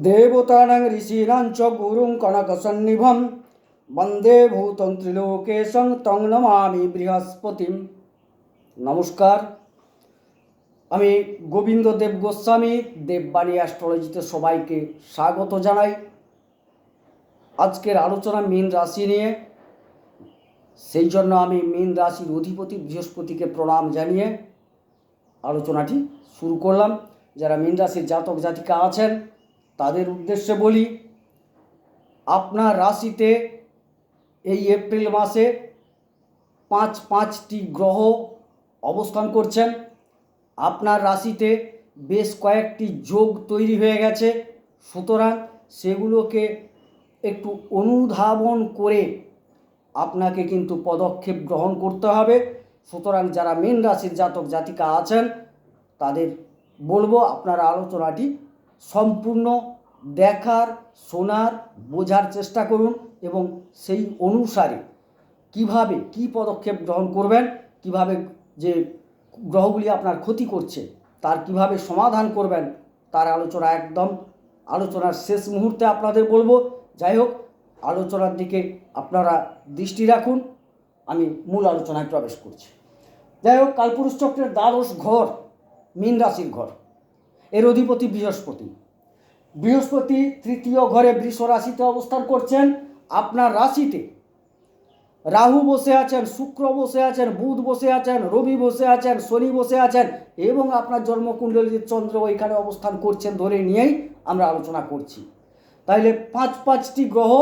দেবতানাং ঋষীণাং চ গুরুং কনকসন্নিভম বন্দে ভূতং ত্রিলোকেশং তং নমামি বৃহস্পতিম নমস্কার আমি গোবিন্দ দেব গোস্বামী, দেববাণী অ্যাস্ট্রোলজিতে সবাইকে স্বাগত জানাই। আজকের আলোচনা মীন রাশি নিয়ে। সেই জন্য আমি মীন রাশির অধিপতি বৃহস্পতিকে প্রণাম জানিয়ে আলোচনাটি শুরু করলাম। যারা মীন রাশির জাতক জাতিকা আছেন তাদের উদ্দেশ্যে বলি, আপনার রাশিতে এই এপ্রিল মাসে পাঁচ পাঁচটি গ্রহ অবস্থান করছেন। আপনার রাশিতে বেশ কয়েকটি যোগ তৈরি হয়ে গেছে। সুতরাং সেগুলোকে একটু অনুধাবন করে আপনাকে কিন্তু পদক্ষেপ গ্রহণ করতে হবে। সুতরাং যারা মীন রাশির জাতক জাতিকা আছেন, তাদের বলব আপনারা আলোচনাটি সম্পূর্ণ দেখার, শোনার, বোঝার চেষ্টা করুন এবং সেই অনুসারে কীভাবে কি পদক্ষেপ গ্রহণ করবেন, কীভাবে যে গ্রহগুলি আপনার ক্ষতি করছে, তার কীভাবে সমাধান করবেন, তার আলোচনা একদম আলোচনার শেষ মুহূর্তে আপনাদের বলব। যাই হোক, আলোচনার দিকে আপনারা দৃষ্টি রাখুন, আমি মূল আলোচনায় প্রবেশ করছি। যাই হোক, কালপুরুষ চক্রের দ্বাদশ ঘর, মীন রাশির ঘর। এর অধিপতি বৃহস্পতি। বৃহস্পতি তৃতীয় ঘরে বৃষ রাশিতে অবস্থান করছেন। আপনার রাশিতে রাহু বসে আছেন, শুক্র বসে আছেন, বুধ বসে আছেন, রবি বসে আছেন, শনি বসে আছেন এবং আপনার জন্মকুণ্ডলীর চন্দ্র ওইখানে অবস্থান করছেন ধরে নিয়েই আমরা আলোচনা করছি। তাইলে পাঁচ পাঁচটি গ্রহ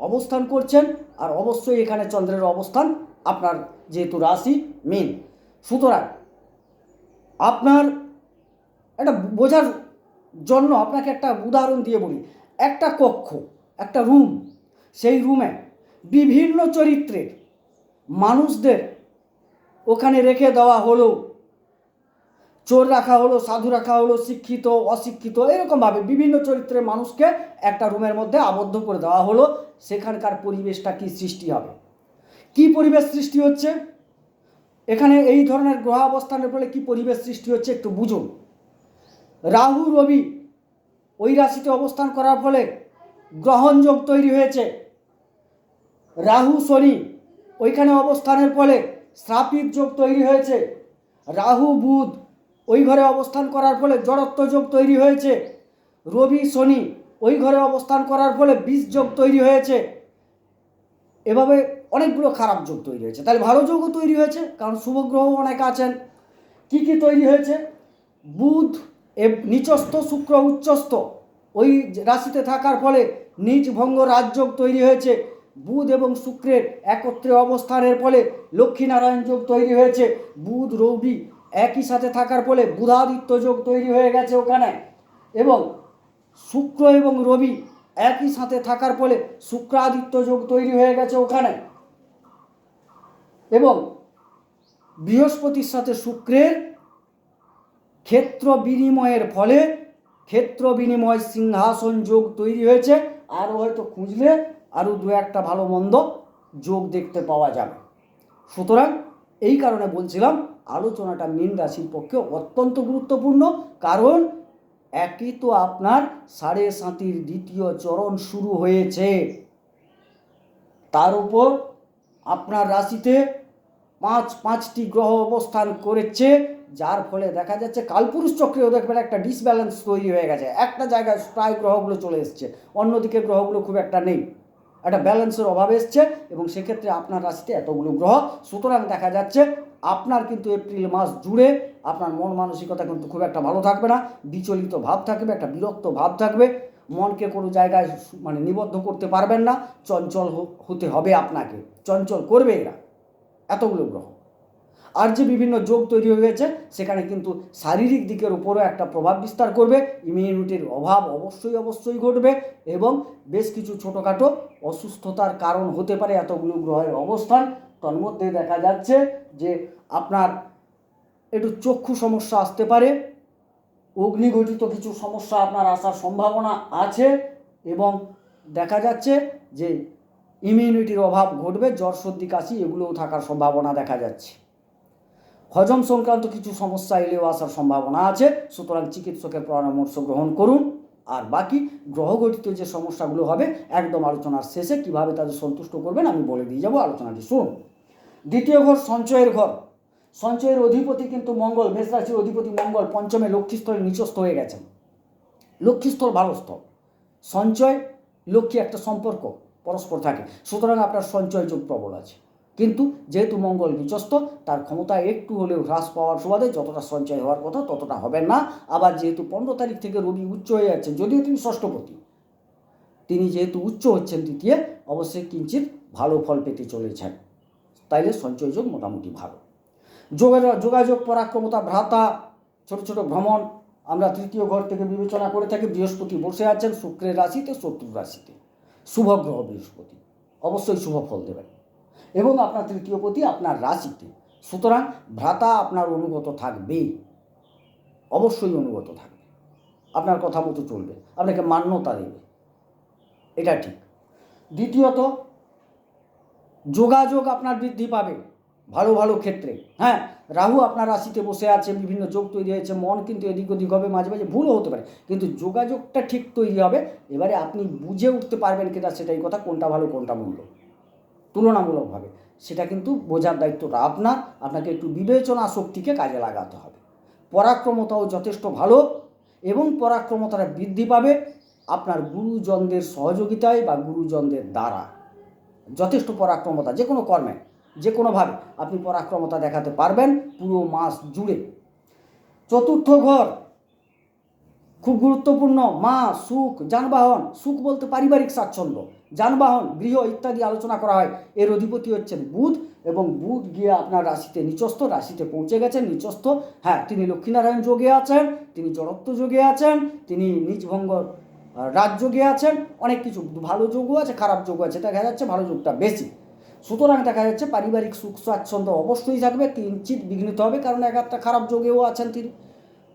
অবস্থান করছেন আর অবশ্যই এখানে চন্দ্রের অবস্থান আপনার যেহেতু রাশি মেন সুতরাং আপনার একটা বোঝার জন্য আপনাকে একটা উদাহরণ দিয়ে বলি। একটা কক্ষ, একটা রুম, সেই রুমে বিভিন্ন চরিত্রের মানুষদের ওখানে রেখে দেওয়া হলো। চোর রাখা হলো, সাধু রাখা হলো, শিক্ষিত, অশিক্ষিত, এরকমভাবে বিভিন্ন চরিত্রের মানুষকে একটা রুমের মধ্যে আবদ্ধ করে দেওয়া হলো। সেখানকার পরিবেশটা কি সৃষ্টি হবে? কি পরিবেশ সৃষ্টি হচ্ছে? এখানে এই ধরনের গ্রহ অবস্থানের ফলে কি পরিবেশ সৃষ্টি হচ্ছে একটু বুঝুন। রাহু, রবি ওই রাশিতে অবস্থান করার ফলে গ্রহণযোগ তৈরি হয়েছে। রাহু, শনি ওইখানে অবস্থানের ফলে শ্রাপিত যোগ তৈরি হয়েছে। রাহু, বুধ ওই ঘরে অবস্থান করার ফলে জড়ত্ব যোগ তৈরি হয়েছে। রবি, শনি ওই ঘরে অবস্থান করার ফলে বিষ যোগ তৈরি হয়েছে। এভাবে অনেকগুলো খারাপ যোগ তৈরি হয়েছে। তাহলে ভালো যোগও তৈরি হয়েছে, কারণ শুভগ্রহ অনেক আছেন। কি কি তৈরি হয়েছে? বুধ এ নিচস্থ, শুক্র উচ্চস্থ। ওই রাশিতে থাকার ফলে নিজ ভঙ্গ রাজযোগ তৈরি হয়েছে। বুধ এবং শুক্রের একত্রে অবস্থানের ফলে লক্ষ্মীনারায়ণ যোগ তৈরি হয়েছে। বুধ, রবি একই সাথে থাকার ফলে বুধাদিত্য যোগ তৈরি হয়ে গেছে ওখানে। এবং শুক্র এবং রবি একই সাথে থাকার ফলে শুক্রাদিত্য যোগ তৈরি হয়ে গেছে ওখানে। এবং বৃহস্পতির সাথে শুক্রের ক্ষেত্র বিনিময়ের ফলে ক্ষেত্র বিনিময় সিংহাসন যোগ তৈরি হয়েছে। আরও হয়তো খুঁজলে আরও দু একটা ভালো মন্দ যোগ দেখতে পাওয়া যাবে। সুতরাং এই কারণে বলছিলাম, আলোচনাটা মীন রাশির পক্ষে অত্যন্ত গুরুত্বপূর্ণ। কারণ একই তো আপনার সাড়ে সাতির দ্বিতীয় চরণ শুরু হয়েছে। তার উপর আপনার রাশিতে পাঁচ, পাঁচটি গ্রহ অবস্থান করেছে। যার ফলে দেখা যাচ্ছে কালপুরুষ চক্রেও দেখবেন একটা ডিসব্যালেন্স তৈরি হয়ে গেছে। একটা জায়গায় প্রায় গ্রহগুলো চলে এসছে। অন্যদিকে গ্রহগুলো খুব একটা নেই। একটা ব্যালেন্সের অভাব এসছে এবং সেক্ষেত্রে আপনার রাশিতে এতগুলো গ্রহ। সুতরাং দেখা যাচ্ছে আপনার কিন্তু এপ্রিল মাস জুড়ে আপনার মন মানসিকতা কিন্তু খুব একটা ভালো থাকবে না। বিচলিত ভাব থাকবে, একটা বিরক্ত ভাব থাকবে। মনকে কোনো জায়গায় মানে নিবদ্ধ করতে পারবেন না। চঞ্চল হতে হবে আপনাকে। চঞ্চল করবে এরা। এতগুলো গ্রহ। আর যে বিভিন্ন যোগ তৈরি হয়ে গেছে, সেখানে কিন্তু শারীরিক দিকের উপরও একটা প্রভাব বিস্তার করবে। ইমিউনিটির অভাব অবশ্যই অবশ্যই ঘটবে এবং বেশ কিছু ছোটোখাটো অসুস্থতার কারণ হতে পারে এতগুলো গ্রহের অবস্থান। তন্মধ্যে দেখা যাচ্ছে যে আপনার একটু চক্ষু সমস্যা আসতে পারে। অগ্নিঘটিত কিছু সমস্যা আপনার আসার সম্ভাবনা আছে এবং দেখা যাচ্ছে যে ইমিউনিটির অভাব ঘটবে, জ্বর, সর্দি, কাশি এগুলোও থাকার সম্ভাবনা দেখা যাচ্ছে। হজম সংক্রান্ত কিছু সমস্যা এলেও আসার সম্ভাবনা আছে। সুতরাং চিকিৎসকের পরামর্শ গ্রহণ করুন। আর বাকি গ্রহগঠিত যে সমস্যাগুলো হবে, একদম আলোচনার শেষে কীভাবে তাদের সন্তুষ্ট করবেন আমি বলে দিয়ে যাব আলোচনাটি। শুনুন। দ্বিতীয় ঘর সঞ্চয়ের ঘর। সঞ্চয়ের অধিপতি কিন্তু মঙ্গল, মেষ রাশির অধিপতি মঙ্গল, পঞ্চমে লক্ষ্মীস্থলে নিচস্থ হয়ে গেছেন। লক্ষ্মীস্থল ভালো সঞ্চয়, লক্ষ্মী একটা সম্পর্ক, পরস্পর থাকে। সুতরাং আপনার সঞ্চয় যোগ প্রবল আছে। কিন্তু যেহেতু মঙ্গল বিচস্ত তার ক্ষমতা একটু হলেও হ্রাস পাওয়ার সুবাদে যতটা সঞ্চয় হওয়ার কথা ততটা হবে না। আবার যেহেতু পনেরো তারিখ থেকে রবি উচ্চ হয়ে যাচ্ছেন যদিও তিনি ষষ্ঠপতি, তিনি যেহেতু উচ্চ হচ্ছেন তৃতীয় অবশ্যই কিঞ্চিত ভালো ফল পেতে চলেছেন। তাইলে সঞ্চয় যোগ মোটামুটি ভালো। যোগাযোগ যোগাযোগ, পরাক্রমতা, ভ্রাতা, ছোট ছোট ভ্রমণ, আমরা তৃতীয় ঘর থেকে বিবেচনা করে থাকি, বৃহস্পতি বসে আছেন, শুক্রের রাশিতে, শত্রুর রাশিতে। শুভ গ্রহ বৃহস্পতি, অবশ্যই শুভ ফল দেবেন। এবং আপনার তৃতীয় পতি আপনার রাশিতে। সুতরাং ভ্রাতা আপনার অনুগত থাকবে। অবশ্যই অনুগত থাকবে। আপনার কথা মতো চলবে। আপনাকে মান্যতা দেবে। এটা ঠিক। দ্বিতীয়ত, যোগাযোগ আপনার বৃদ্ধি পাবে। ভালো ভালো ক্ষেত্রে। হ্যাঁ রাহু আপনার রাশিতে বসে আছে, বিভিন্ন যোগ তৈরি হয়েছে, মন কিন্তু এদিক ওদিক হবে, মাঝে মাঝে ভুলও হতে পারে। কিন্তু যোগাযোগটা ঠিক তৈরি হবে। এবারে আপনি বুঝে উঠতে পারবেন কিনা সেটাই কথা, কোনটা ভালো, কোনটা মন্দ। তুলনামূলকভাবে। সেটা কিন্তু বোঝার দায়িত্বটা আপনার, আপনাকে একটু বিবেচনা শক্তিকে কাজে লাগাতে হবে। পরাক্রমতাও যথেষ্ট ভালো এবং পরাক্রমতাটা বৃদ্ধি পাবে আপনার গুরুজনদের সহযোগিতায় বা গুরুজনদের দ্বারা। যথেষ্ট পরাক্রমতা, যে কোনো কর্মে, যে কোনোভাবে আপনি পরাক্রমতা দেখাতে পারবেন পুরো মাস জুড়ে। চতুর্থ ঘর খুব গুরুত্বপূর্ণ, মা, সুখ, যানবাহন, সুখ বলতে পারিবারিক স্বাচ্ছন্দ্য, যানবাহন, গৃহ ইত্যাদি আলোচনা করা হয়। এর অধিপতি হচ্ছেন বুধ এবং বুধ গিয়ে আপনার রাশিতে নিচস্থ, রাশিতে পৌঁছে গেছেন, নিচস্থ। হ্যাঁ তিনি লক্ষ্মীনারায়ণ যোগে আছেন, তিনি জড়ত্ব যোগে আছেন, তিনি নিজভঙ্গ রাজযোগে আছেন। অনেক কিছু ভালো যোগও আছে, খারাপ যোগও আছে, দেখা যাচ্ছে ভালো যোগটা বেশি। সুতরাং দেখা যাচ্ছে পারিবারিক সুখ, স্বাচ্ছন্দ্য অবশ্যই থাকবে কিঞ্চিত বিঘ্নিত হবে, কারণ এক একটা খারাপ যোগেও আছেন তিনি,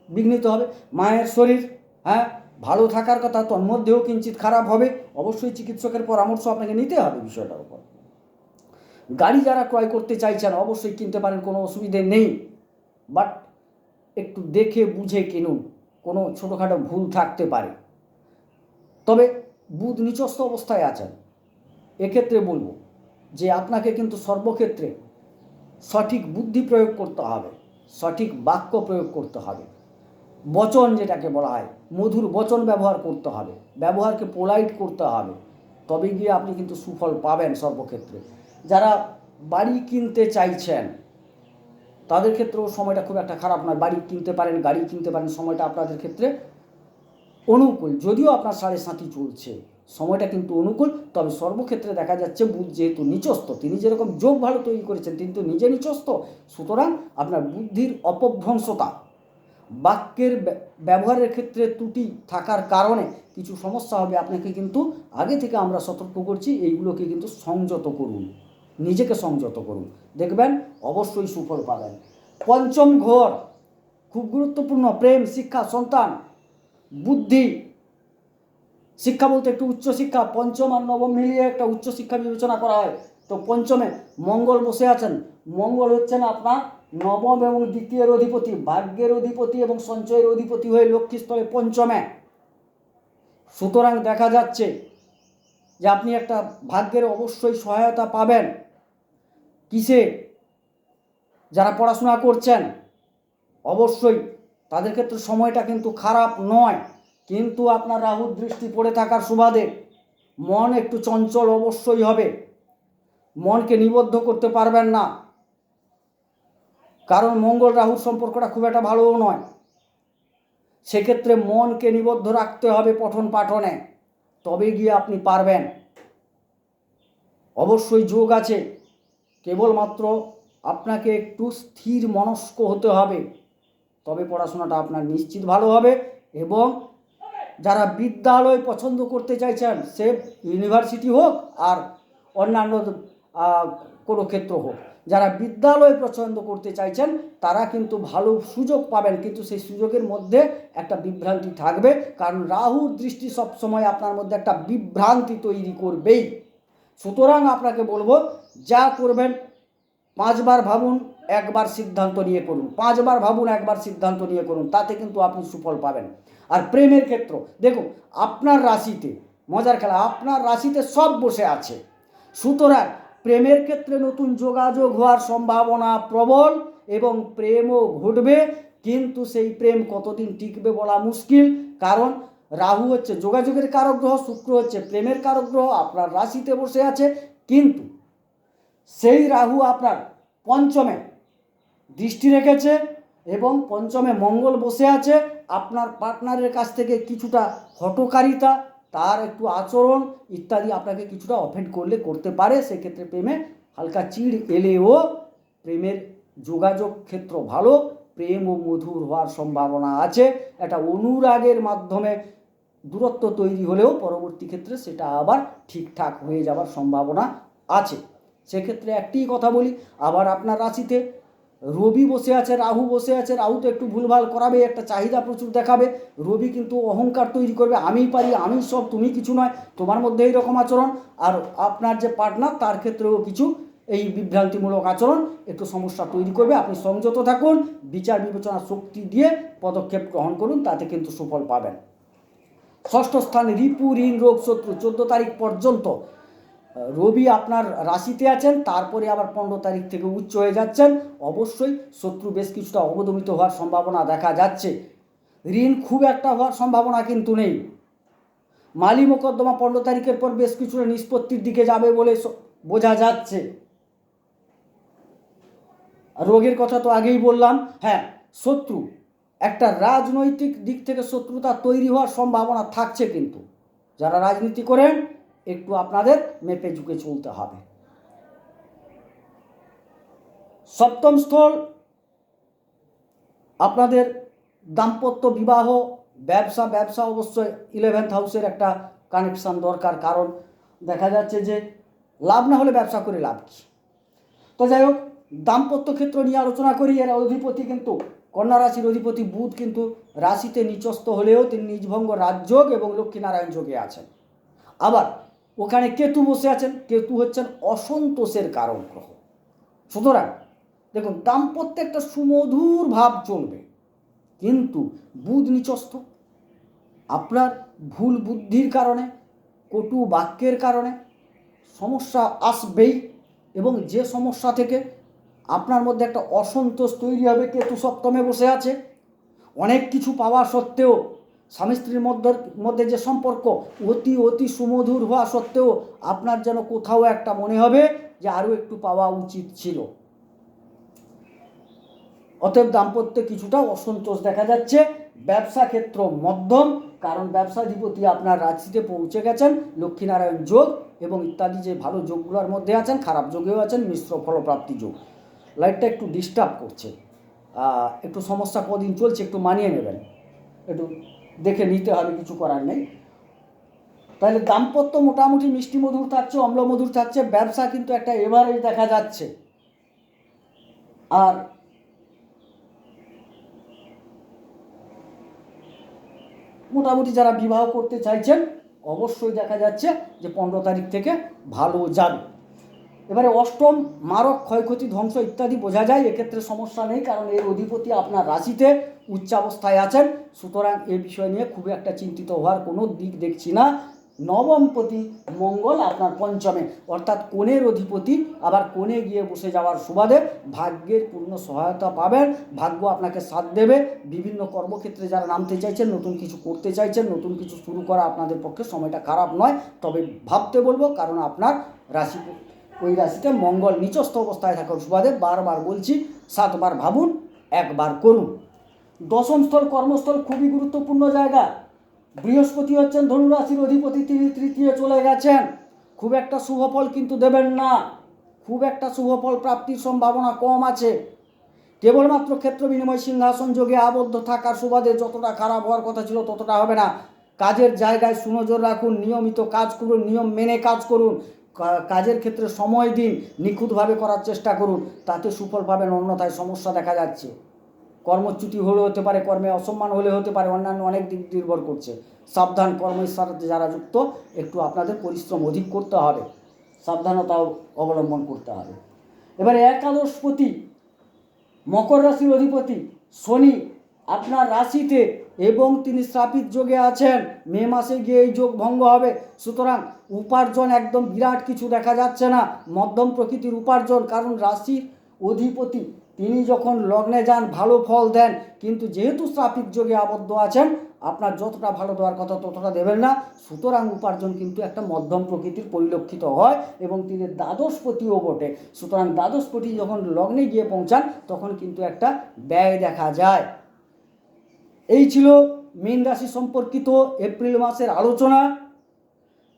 বিঘ্নিত হবে। মায়ের শরীর হ্যাঁ? ভালো থাকার কথা, তন্মধ্যেও কিঞ্চিত খারাপ হবে। অবশ্যই চিকিৎসকের পরামর্শ আপনাকে নিতে হবে বিষয়টার উপর। গাড়ি যারা ক্রয় করতে চাইছেন, অবশ্যই কিনতে পারেন, কোনো অসুবিধে নেই। বাট একটু দেখে বুঝে কিনুন, কোনো ছোটোখাটো ভুল থাকতে পারে। তবে বুধ নিচস্থ অবস্থায় আছেন। এক্ষেত্রে বলব যে আপনাকে কিন্তু সর্বক্ষেত্রে সঠিক বুদ্ধি প্রয়োগ করতে হবে, সঠিক বাক্য প্রয়োগ করতে হবে। বচন যেটাকে বলা হয়, মধুর বচন ব্যবহার করতে হবে, ব্যবহারকে পোলাইট করতে হবে। তবে গিয়ে আপনি কিন্তু সুফল পাবেন সর্বক্ষেত্রে। যারা বাড়ি কিনতে চাইছেন, তাদের ক্ষেত্রেও সময়টা খুব একটা খারাপ নয়। বাড়ি কিনতে পারেন, গাড়ি কিনতে পারেন, সময়টা আপনাদের ক্ষেত্রে অনুকূল। যদিও আপনার সাড়ে সাথী চলছে, সময়টা কিন্তু অনুকূল, তবে সর্বক্ষেত্রে দেখা যাচ্ছে বুধ যেহেতু নিচস্থ, তিনি যেরকম যোগ ভালো তৈরি করেছেন, তিনি তো নিজে নিচস্থ। সুতরাং আপনার বুদ্ধির অপভ্রংশতা বাক্যের ব্য- ব্যবহারের ক্ষেত্রে ত্রুটি থাকার কারণে কিছু সমস্যা হবে। আপনাকে কিন্তু আগে থেকে আমরা সতর্ক করছি, এইগুলোকে কিন্তু সংযত করুন। নিজেকে সংযত করুন। দেখবেন অবশ্যই সুফল পাবেন। পঞ্চম ঘর, খুব গুরুত্বপূর্ণ। প্রেম, শিক্ষা, সন্তান, বুদ্ধি। শিক্ষা বলতে একটু উচ্চশিক্ষা পঞ্চম আর নবম মিলিয়ে একটা উচ্চশিক্ষা বিবেচনা করা হয়। তো পঞ্চমে মঙ্গল বসে আছেন। মঙ্গল হচ্ছেন আপনার নবম এবং দ্বিতীয়ের অধিপতি, ভাগ্যের অধিপতি এবং সঞ্চয়ের অধিপতি হয়ে লক্ষ্মীস্থলে পঞ্চমে। সুতরাং দেখা যাচ্ছে যে আপনি একটা ভাগ্যের অবশ্যই সহায়তা পাবেন। কিসে? যারা পড়াশোনা করছেন, অবশ্যই তাদের ক্ষেত্রে সময়টা কিন্তু খারাপ নয়, কিন্তু আপনার রাহুর দৃষ্টি পড়ে থাকার সুবাদে মন একটু চঞ্চল অবশ্যই হবে। মনকে নিবদ্ধ করতে পারবেন না। কারণ মঙ্গল রাহুর সম্পর্কটা খুব একটা ভালোও নয়। সেক্ষেত্রে মনকে নিবদ্ধ রাখতে হবে পঠন পাঠনে। তবে গিয়ে আপনি পারবেন। অবশ্যই যোগ আছে। কেবলমাত্র আপনাকে একটু স্থির মনস্ক হতে হবে। তবে পড়াশোনাটা আপনার নিশ্চিত ভালো হবে এবং যারা বিদ্যালয় পছন্দ করতে চাইছেন, সে ইউনিভার্সিটি হোক আর অন্যান্য কোনো ক্ষেত্র হোক যারা বিদ্যালয় পছন্দ করতে চাইছেন, তারা কিন্তু ভালো সুযোগ পাবেন। কিন্তু সেই সুযোগের মধ্যে একটা বিভ্রান্তি থাকবে। কারণ রাহুর দৃষ্টি সবসময় আপনার মধ্যে একটা বিভ্রান্তি তৈরি করবেই। সুতরাং আপনাকে বলব, যা করবেন, পাঁচবার ভাবুন, একবার সিদ্ধান্ত নিয়ে করুন। পাঁচবার ভাবুন, একবার সিদ্ধান্ত নিয়ে করুন। তাতে কিন্তু আপনি সুফল পাবেন। আর প্রেমের ক্ষেত্র, দেখুন, আপনার রাশিতে, মজার খেলা, আপনার রাশিতে সব বসে আছে। সুতরাং প্রেমের ক্ষেত্রে নতুন যোগাযোগ হওয়ার সম্ভাবনা প্রবল এবং প্রেমও ঘটবে, কিন্তু সেই প্রেম কতদিন টিকবে বলা মুশকিল। কারণ রাহু হচ্ছে যোগাযোগের কারক গ্রহ শুক্র হচ্ছে প্রেমের কারক গ্রহ আপনার রাশিতে বসে আছে। কিন্তু সেই রাহু আপনার পঞ্চমে দৃষ্টি রেখেছে এবং পঞ্চমে মঙ্গল বসে আছে। আপনার পার্টনারের কাছ থেকে কিছুটা হটকারিতা তার একটু আচরণ ইত্যাদি আপনাকে কিছুটা অফেন্ড করলে করতে পারে, সেক্ষেত্রে প্রেমে হালকা চিড় এলেও প্রেমের যোগাযোগ ক্ষেত্র ভালো, প্রেম ও মধুর হওয়ার সম্ভাবনা আছে। একটা অনুরাগের মাধ্যমে দূরত্ব তৈরি হলেও পরবর্তী ক্ষেত্রে সেটা আবার ঠিকঠাক হয়ে যাওয়ার সম্ভাবনা আছে। সেক্ষেত্রে একটি কথা বলি, আবার আপনার রাশিতে রবি বসে আছে, রাহু বসে আছে, রাহু তো একটু ভুলভাল করাবে, একটা চাহিদা প্রচুর দেখাবে, রবি কিন্তু অহংকার তৈরি করবে আমি পারি আমি সব, তুমি কিছু নয়, তোমার মধ্যে এইরকম আচরণ, আর আপনার যে পার্টনার তার ক্ষেত্রেও কিছু এই বিভ্রান্তিমূলক আচরণ, একটু সমস্যা তৈরি করবে, আপনি সংযত থাকুন, বিচার বিবেচনা শক্তি দিয়ে পদক্ষেপ গ্রহণ করুন, তাতে কিন্তু সুফল পাবেন। ষষ্ঠ স্থানে, রিপু ঋণ রোগ শত্রু, চোদ্দ তারিখ পর্যন্ত রবি আপনার রাশিতে আছেন, তারপরে আবার পনেরো তারিখ থেকে উচ্চ হয়ে যাচ্ছেন। অবশ্যই শত্রু বেশ কিছুটা অবদমিত হওয়ার সম্ভাবনা দেখা যাচ্ছে। ঋণ খুব একটা হওয়ার সম্ভাবনা কিন্তু নেই। মালি মোকদ্দমা পনেরো তারিখের পর বেশ কিছুটা নিষ্পত্তির দিকে যাবে বলে বোঝা যাচ্ছে। রোগের কথা তো আগেই বললাম। হ্যাঁ শত্রু। একটা রাজনৈতিক দিক থেকে শত্রুতা তৈরি হওয়ার সম্ভাবনা থাকছে কিন্তু। যারা রাজনীতি করেন একটু আপনাদের মেপে ঝুঁকে চলতে হবে। সপ্তম স্থল, আপনাদের দাম্পত্য বিবাহ, ব্যবসা ব্যবসা অবশ্যই ইলেভেন্থ হাউসের একটা কানেকশান দরকার, কারণ দেখা যাচ্ছে যে লাভ না হলে ব্যবসা করে লাভ কী? তো যাই হোক, দাম্পত্য ক্ষেত্র নিয়ে আলোচনা করি, এর অধিপতি কিন্তু কন্যা রাশির অধিপতি বুধ কিন্তু রাশিতে নিচস্থ হলেও তিনি নিজভঙ্গ রাজযোগ এবং লক্ষ্মীনারায়ণ যোগে আছেন। আবার ওখানে কেতু বসে আছেন? কেতু হচ্ছেন? অসন্তোষের কারণ গ্রহ। সুতরাং, দেখুন দাম্পত্যে একটা সুমধুর ভাব চলবে। কিন্তু বুধ নিচস্থ। আপনার ভুল বুদ্ধির কারণে, কটু বাক্যের কারণে সমস্যা আসবেই এবং যে সমস্যা থেকে আপনার মধ্যে একটা অসন্তোষ তৈরি হবে, কেতু সপ্তমে বসে আছে, অনেক কিছু পাওয়া সত্ত্বেও স্বামী স্ত্রীর মধ্যে মধ্যে যে সম্পর্ক অতি অতি সুমধুর হওয়া সত্ত্বেও আপনার যেন কোথাও একটা মনে হবে যে আরও একটু পাওয়া উচিত ছিল। অতএব দাম্পত্যে কিছুটা অসন্তোষ দেখা যাচ্ছে। ব্যবসা ক্ষেত্র মধ্যম, কারণ ব্যবসাধিপতি আপনার রাশিতে পৌঁছে গেছেন, লক্ষ্মীনারায়ণ যোগ এবং ইত্যাদি যে ভালো যোগগুলোর মধ্যে আছেন, খারাপ যোগেও আছেন, মিশ্র ফলপ্রাপ্তি যোগ। লাইটটা একটু ডিস্টার্ব করছে। একটু সমস্যা কদিন চলছে, একটু মানিয়ে নেবেন। একটু দেখে নিতে হবে, কিছু করার নেই। তাহলে দাম্পত্য মোটামুটি মিষ্টি মধুর থাকছে, অম্ল মধুর থাকছে, ব্যবসা কিন্তু একটা এভারেজ দেখা যাচ্ছে। আর মোটামুটি যারা বিবাহ করতে চাইছেন, অবশ্যই দেখা যাচ্ছে যে পনেরো তারিখ থেকে ভালো যাবে। এবারে অষ্টম মারক ক্ষয়ক্ষতি, ধ্বংস ইত্যাদি বোঝা যায়, এক্ষেত্রে সমস্যা নেই, কারণ এর অধিপতি আপনার রাশিতে উচ্চাবস্থায় আছেন। সুতরাং এ বিষয় নিয়ে খুব একটা চিন্তিত হওয়ার কোনো দিক দেখছি না। নবমপতি মঙ্গল আপনার পঞ্চমে, অর্থাৎ কোণের অধিপতি, আবার কোণে গিয়ে বসে যাওয়ার সুবাদে ভাগ্যের পূর্ণ সহায়তা পাবেন। ভাগ্য আপনাকে সাথ দেবে। বিভিন্ন কর্মক্ষেত্রে যারা নামতে চাইছেন, নতুন কিছু করতে চাইছেন, নতুন কিছু শুরু করা আপনাদের পক্ষে সময়টা খারাপ নয়। তবে ভাবতে বলব, কারণ আপনার রাশি ওই রাশিতে মঙ্গল, নিচস্থ অবস্থায় থাকার সুবাদে বারবার বলছি, সাতবার ভাবুন, একবার করুন। দশম স্থল, কর্মস্থল খুবই গুরুত্বপূর্ণ জায়গা। বৃহস্পতি হচ্ছেন ধনুরাশির অধিপতি, তিনি তৃতীয় চলে গেছেন। খুব একটা শুভফল কিন্তু দেবেন না। খুব একটা শুভফল প্রাপ্তির সম্ভাবনা কম আছে। কেবলমাত্র ক্ষেত্র বিনিময় সিংহাসন যোগে আবদ্ধ থাকার সুবাদে যতটা খারাপ হওয়ার কথা ছিল ততটা হবে না। কাজের জায়গায় সুনজর রাখুন, নিয়মিত কাজ করুন, নিয়ম মেনে কাজ করুন। কাজের ক্ষেত্রে সময় দিন, নিখুঁতভাবে করার চেষ্টা করুন, তাতে সুফল পাবেন, অন্যথায় সমস্যা দেখা যাচ্ছে। কর্মচ্যুতি হলে হতে পারে, কর্মে অসম্মান হলে হতে পারে, অন্যান্য অনেক দিক নির্ভর করছে। সাবধান কর্মের সাথে যারা যুক্ত, একটু আপনাদের পরিশ্রম অধিক করতে হবে। সাবধানতাও অবলম্বন করতে হবে। এবারে একাদশপতি মকর রাশির অধিপতি, শনি আপনার রাশিতে এবং তিনি শ্রাপিত যোগে আছেন, মে মাসে গিয়ে এই যোগ ভঙ্গ হবে। সুতরাং উপার্জন একদম বিরাট কিছু দেখা যাচ্ছে না, মধ্যম প্রকৃতির উপার্জন, কারণ রাশির অধিপতি, তিনি যখন লগ্নে যান, ভালো ফল দেন, কিন্তু যেহেতু শ্রাপিত যোগে আবদ্ধ আছেন, আপনার যতটা ভালো দেওয়ার কথা ততটা দেবেন না। সুতরাং উপার্জন কিন্তু একটা মধ্যম প্রকৃতির পরিলক্ষিত হয় এবং তিনি দ্বাদশপতিও বটে। সুতরাং দ্বাদশপতি যখন লগ্নে গিয়ে পৌঁছান, তখন কিন্তু একটা ব্যয় দেখা যায়। এই ছিল মীন রাশি সম্পর্কিত এপ্রিল মাসের আলোচনা।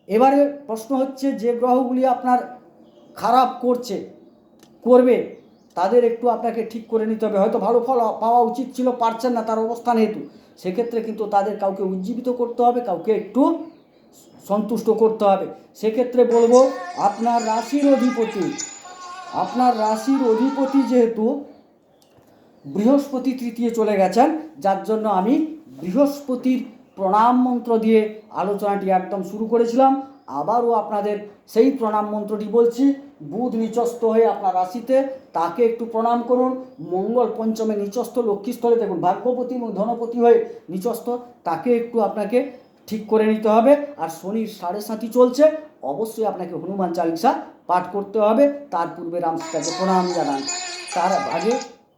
এবারে প্রশ্ন হচ্ছে, যে গ্রহগুলি আপনার খারাপ করছে, করবে, তাদের একটু আপনাকে ঠিক করে নিতে হবে। হয়তো ভালো ফল পাওয়া উচিত ছিল, পারছেন না তার অবস্থান হেতু। সেক্ষেত্রে কিন্তু তাদের কাউকে উজ্জীবিত করতে হবে, কাউকে একটু সন্তুষ্ট করতে হবে। সেক্ষেত্রে বলব, আপনার রাশির অধিপতি, আপনার রাশির অধিপতি যেহেতু বৃহস্পতি তৃতীয় চলে গেছেন, যার জন্য আমি বৃহস্পতির প্রণাম মন্ত্র দিয়ে আলোচনাটি একদম শুরু করেছিলাম। আবারও আপনাদের সেই প্রণাম মন্ত্রটি বলছি, বুধ নিচস্থ হয়ে আপনার রাশিতে, তাকে একটু প্রণাম করুন। মঙ্গল পঞ্চমে নিচস্থ, লক্ষ্মীস্থলে দেখুন, ভাগ্যপতি এবং ধনপতি হয়ে নিচস্থ, তাকে একটু আপনাকে ঠিক করে নিতে হবে। আর শনির সাড়ে সাথী চলছে, অবশ্যই আপনাকে হনুমান চালিসা পাঠ করতে হবে। তার পূর্বে রাম সীতাকে প্রণাম জানান। তার আগে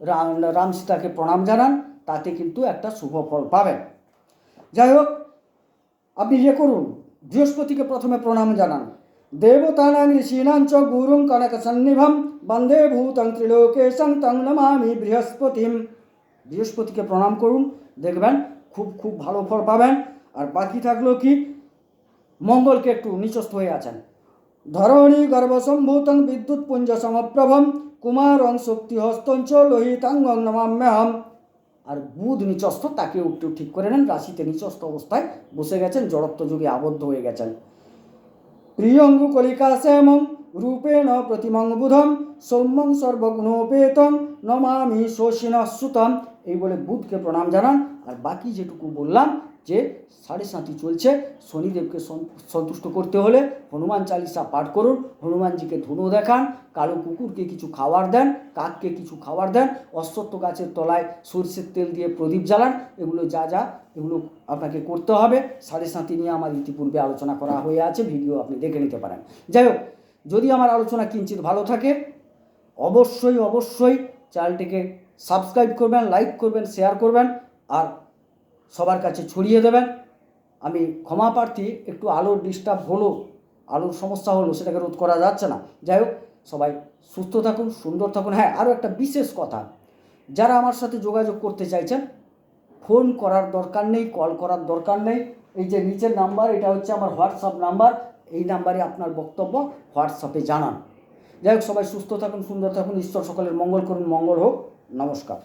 রাম সীতাকে প্রণাম জানান, তাতে কিন্তু একটা শুভ ফল পাবেন। যাই হোক, আপনি ইয়ে করুন, বৃহস্পতিকে প্রথমে প্রণাম জানান। দেবতানাং ঋষীণাং চ গুরুং কনক সন্নিভম, বন্দে ভূতং ত্রিলোকেশং তং নমামি বৃহস্পতিম। বৃহস্পতিকে প্রণাম করুন, দেখবেন খুব খুব ভালো ফল পাবেন। আর বাকি থাকল কি, মঙ্গলকে একটু নিচস্থ হয়ে আছেন। ধরণী গর্ভসম্ভূতং বিদ্যুৎ পুঞ্জ সমপ্রভম কুমারং শক্তি হস্তঞ্চ লোহিতাঙ্গং নমাম্যহম। আর বুধ নিচস্থ, তাকে একটু ঠিক করে নেন, রাশিতে নিচস্থ অবস্থায় বসে গেছেন, জড়ত্ব যুগে আবদ্ধ হয়ে গেছেন। প্রিয়ঙ্গু কলিকা শ্যামং রূপেণ প্রতিমং বুধম, সৌম্যং সর্বগুণোপেতং, নমামি শোষিন সুতম। এই বলে বুধকে প্রণাম জানান, আর বাকি যেটুকু বললাম যে সাড়ে সাঁতি চলছে। শনিদেবকে সন্তুষ্ট করতে হলে হনুমান চালিসা পাঠ করুন। হনুমানজিকে ধুনো দেখান। কালো কুকুরকে কিছু খাবার দেন। কাককে কিছু খাবার দেন। অশ্বত্থ গাছের তলায় সরষের তেল দিয়ে প্রদীপ জ্বালান। এগুলো যা যা, এগুলো আপনাকে করতে হবে। সাড়ে সাতি নিয়ে আমার ইতিপূর্বে আলোচনা করা হয়ে আছে। ভিডিও আপনি দেখে নিতে পারেন। যাই হোক, যদি আমার আলোচনা কিঞ্চিত ভালো থাকে, অবশ্যই অবশ্যই চ্যানেলটিকে সাবস্ক্রাইব করবেন, লাইক করবেন, শেয়ার করবেন। আর সবার কাছে ছড়িয়ে দেবেন। আমি ক্ষমা প্রার্থী, একটু আলোর ডিস্টার্ব হলো, আলোর সমস্যা হলো, সেটাকে রোধ করা যাচ্ছে না। যাই হোক, সবাই সুস্থ থাকুন, সুন্দর থাকুন। হ্যাঁ আরও একটা বিশেষ কথা, যারা আমার সাথে যোগাযোগ করতে চাইছেন, ফোন করার দরকার নেই, কল করার দরকার নেই। এই যে নিচের নাম্বার, এটা হচ্ছে আমার হোয়াটসঅ্যাপ নাম্বার। এই নাম্বারে আপনার বক্তব্য হোয়াটসঅ্যাপে জানান। যাই হোক, সবাই সুস্থ থাকুন, সুন্দর থাকুন, ঈশ্বর সকলের মঙ্গল করুন, মঙ্গল হোক। নমস্কার।